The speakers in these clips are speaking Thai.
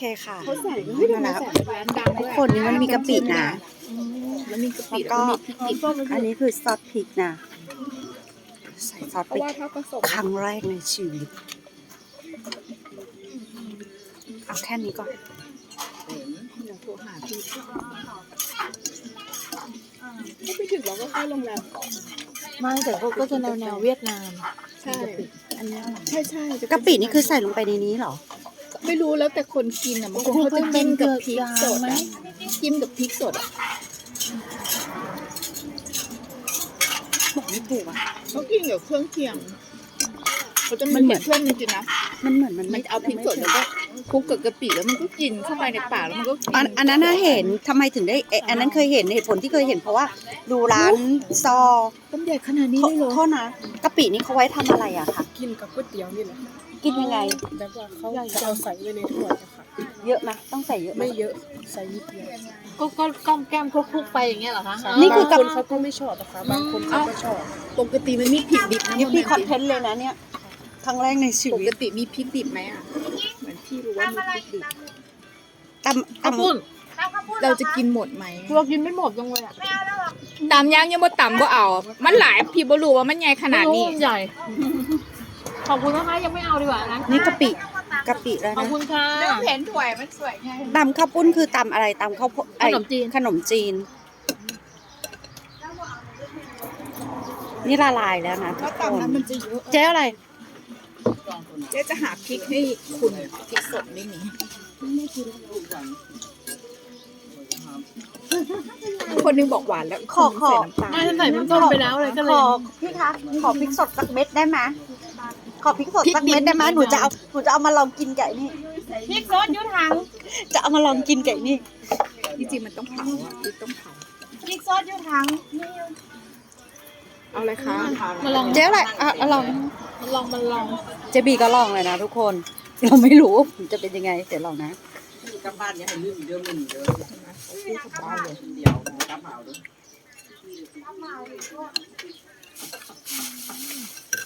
เคค่ะเขาใส่ไม่ได้มาใส่ร้านดังทุด้กวยคนนี่มันมีกะปินะ แล้วมีกะปิแล้วก็แล้วก็มีพริกดิบอันนี้คือซอสพริกนะ ใส่ซอสเพพริราะกว่าถ้าผสมครั้งแรกในชีวิต เอาแค่นี้ก่อน เดี๋ยวโทรหาพี่ถ้าไปถึงเราก็เข้าโรงแรมก่อนไม่แต่พวกก็จะแนวแนวเวียดนามใช่ อันนี้ใช่ใช่จกะปินี่คือใส่ลงไปในนี้เหรอ ไม่รู้แล้วแต่คนกินอะบางคนเขาจะจิ้มกับพริกสดอะจิ้มกับพริกสดอะบอกไม่ถูกอะเขากินกับเครื่องเคียงเขาจะมันเหมือนเพื่อนจริงๆนะมันเหมือนมันมัไม่นเอาพริกสดแล้วก็คลุกกับกะปิแล้วมันก็กินเข้าไปในปากแล้วมันก็กิอันอันนั้นน่ะเห็นทำไมถึงได้เอ๊ะอันนั้นเคยเห็นเหตุผลที่เคยเห็นเพราะว่าดูร้านซอต้มใหญ่ขนาดนี้โทเลยเหรอโทษนะกะปินี่เขาไว้ทำอะไรอะคะ กินกับก๋วยเตี๋ยวนี่แหละ กินยังไง แบบว่าเขาจะเอาใส่ไว้ในถ้วยนะคะเยอะไหมต้องใส่เยอะไหมไม่เยอะใส่นิดเดียวก็ก็ก้อมแก้มคลุกๆไปอย่างเงี้ยเหรอคะนี่คือบางคนเขาก็ไม่ชอบนะคะบางคนเขาก็ชอบปกติมันมีพริกดิบนะนี่มีคอนนเทนต์เลยนะเนี่ยครั้งแรกในชีปวิกตติมีพริกดิบไหมอะเหมือนพี่รู้ว่ามีพริกดิบตำข้าวตำปุ้นเราจะกินหมดไหมเรากินไม่หมดจังเลยอะตำยังยังบ่ตำบ่เอา มันหลายพี่บ่รู้ว่ามันใหญ่ขนาดนี้ไม่รู้มัใหญ่ ขอบคุณนะคะยังไม่เอาดีกว่านะนี่กะปิกะปิแล้วขอบนะคุณค่ะ เริ่มเห็นถ้วยมันสวยไงตำข้าวปุ้นคือตำอะไรตำข้าวโพดไอ้ขนมจีน ขนมจีน นี่ละลายแล้วนะทุถ้ากคนตำนั้นมันจะเยอะเจ๊อะไร เจ๊จะหาพริกให้คุณพริกสดไม่มีคนหนึงบอกหวานแล้วขอขอใส่น้ำตาลไม่ฉันใส่น้ำส้มไปแล้วเลยก็เลขย อพี่คะขอพริกสดสักเม็ดได้ไหม ขอพริกสดสักเม็ดได้ไหมหนูจะเอาหนูจะเอามาลองกินไก่นี่ พริกซอสยุทธังจะเอามาลองกินไก่นี่จริงๆมันต้องเผาอะพริกต้องเผาพริกซอสยุทธังเอาเลยคะมาลองเจ๊อะไรอะอะลองมาลองมาลองเจบีก็ลองเลยนะทุกคน เราไม่รู้ว่ามันจะเป็นยังไงเดี๋ยวลองนะ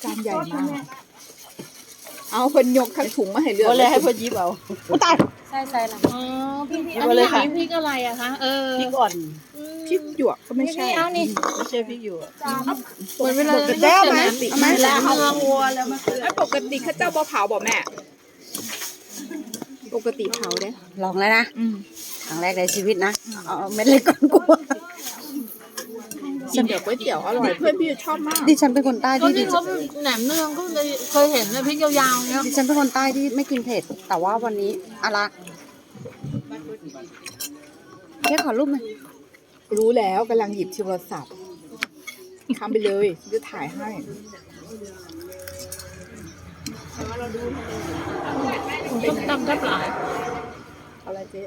จานใหญ่มาก เอาเพิ่นยกทั้งถุงมาให้เลือกก็เลยให้เพื่อนยิบเอาอุยตายใช่ใช่ละอ๋อพี่พริกหยิบอันมาเลนี้ยค่ะ พริกอะไรอะคะเออพริกอ่อนพริกหยวกก็ไม่ใช่ เอานี่ไม่ใช่พริกอยู่เหมือนเวลาเจ๊เอาไหมเสร็จเอาไหมเวลาเอาแล้วปกติเข้าเจ้าบ่เผาบ่แม่ ปกติเผาเด้ลองแล้วนะอืมครั้งแรกในชีวิตนะเอาเม็ดเล็กก่อนกลัว กินเดี๋ยวก๋วยเตี๋ยวอร่อยเพื่อนพี่ชอบมากดิฉันเป็นคนใต้ก็ที่ดิที่เขาเป็นแหนมเนืองก็เลยเคยเห็นเลยพริกยาวๆเนี้ยดิฉันเป็นคนใต้ที่ไม่กินเผ็ด แต่ว่าวันนี้อะไรแค่ขอรูปหน่อยรู้แล้วกำลังหยิบโทรศัพท์ทำไปเลยจะถ่ายให้ ต้มตำแทบหลายอะไรเจ๊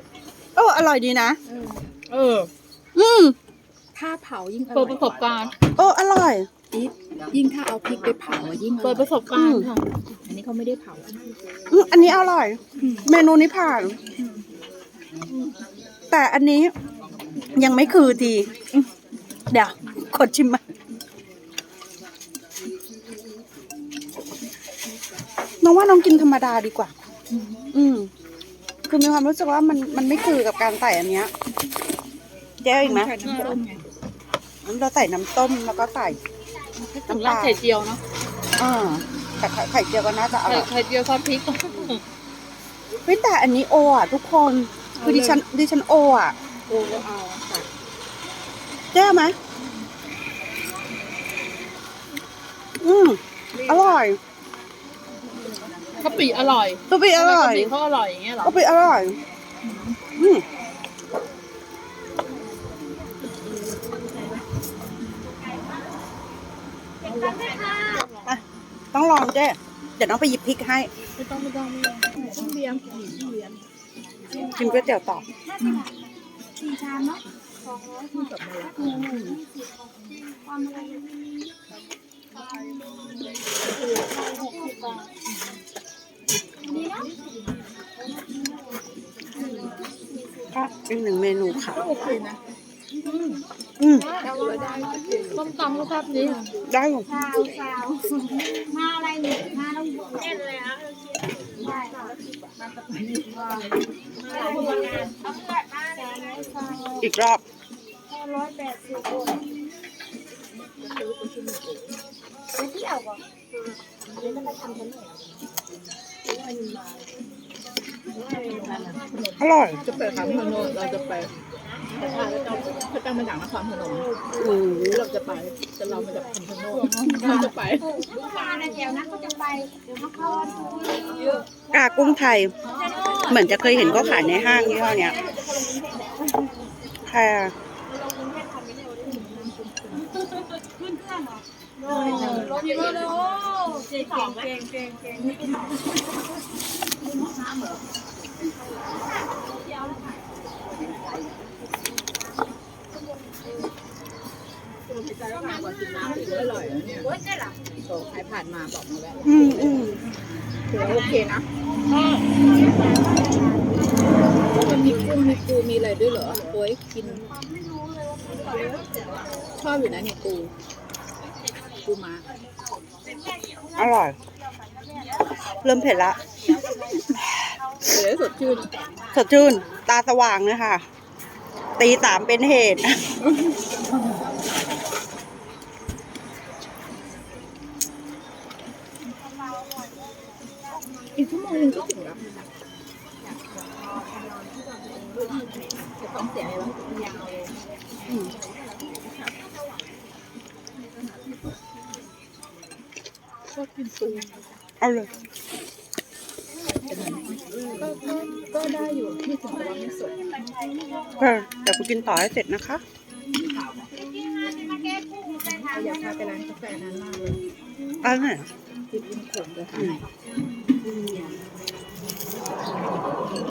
โอ้อร่อยดีนะ เออ อืม ถ้าเผายิ่งอเปิร่ดอยประสบการณ์โอ้อร่อยอีทยิ่งถ้าเอาพริกไปเผาอะยิ่งอเปิร่อดยประสบการณ์ค่ะ อันนี้เขาไม่ได้เผาอืมอันนี้อร่อย เมนูนี้ผ่าน แต่อันนี้ยังไม่คือทีอืมเดี๋ยวกดชิมมาน้องว่าน้องกินธรรมดาดีกว่า อืม คือมีความรู้สึกว่ามันมันไม่คือกับการใส่อันเนี้ยเจ๊เอาอีกไหม ใส่น้ำส้มไงงั้น เราใส่น้ำต้มแล้วก็ใส่ถึงน้ำราปดลาไข่เจียวเนาะอ่าแต่ไข่ไข่เจียวก็น่าจะอไข่ร่อยไข่เจียวซอสพริกเฮ้ยแต่อันนี้โออะ ทุกคนคือดิฉันดิฉันโออะโอ้ก็เอาค่ะเจ๊เอาไหมอืมอร่อยกะปิอร่อยกะปิอร่อยกะปิเขาอร่อยอย่างเงี้ยเหรอกะปิอร่อย อะต้องลองเจ๊เดี๋ยวน้องไปหยิบพริกให้ ไม่ต้องไม่ต้องไม่ต้องต้องเลี้ยงกินก๋วยเตี๋ยวต่อก็อีกหนึ่งเมนูค่ะโอเคนะ อืมต้มตำก็แซ่บดีได้อยู่มาอะไรเนี่ยมาต้องเล่นเลยฮะออีกรอบอร่อย จะไปคำพนมเราจะไปแต่ถ้าเราต้อ งถ้าต้องมาจากนครพนมอืมเราจะไปแต่เรามาจากคำพนมเราจะไปกากุ้งไทย เหมือนจะเคยเห็นก็ขายในห้างยี่ห้อเนี้ยค่ะอื มอืมถือว่าโอเคนะมันมีกุ้งมีปูมีอะไรด้วยเหรอโอ้ยกินชอบอยู่นะเนี่ยปูปูมาอร่อย เริ่มเผ็ดละ เดี๋ยวสดชื่นสดชื่น ตาสว่างเลยค่ะ ตีสามเป็นเหตุ อีกชั่วโมงหนึงก็ถึงแล้วจะต้องเสียงอะไรวะยาวเลยชอบกินปูเอาเลย ก็ก็ก็ได้อยู่ที่ ถึงแต่ว่าไม่สดเออเดี๋ยวกูกินต่อให้เสร็จนะคะ เราอยากพาไปร้านกาแฟนั้นมากเลยอันไหนติดริมโขงเลยค่ะ อืม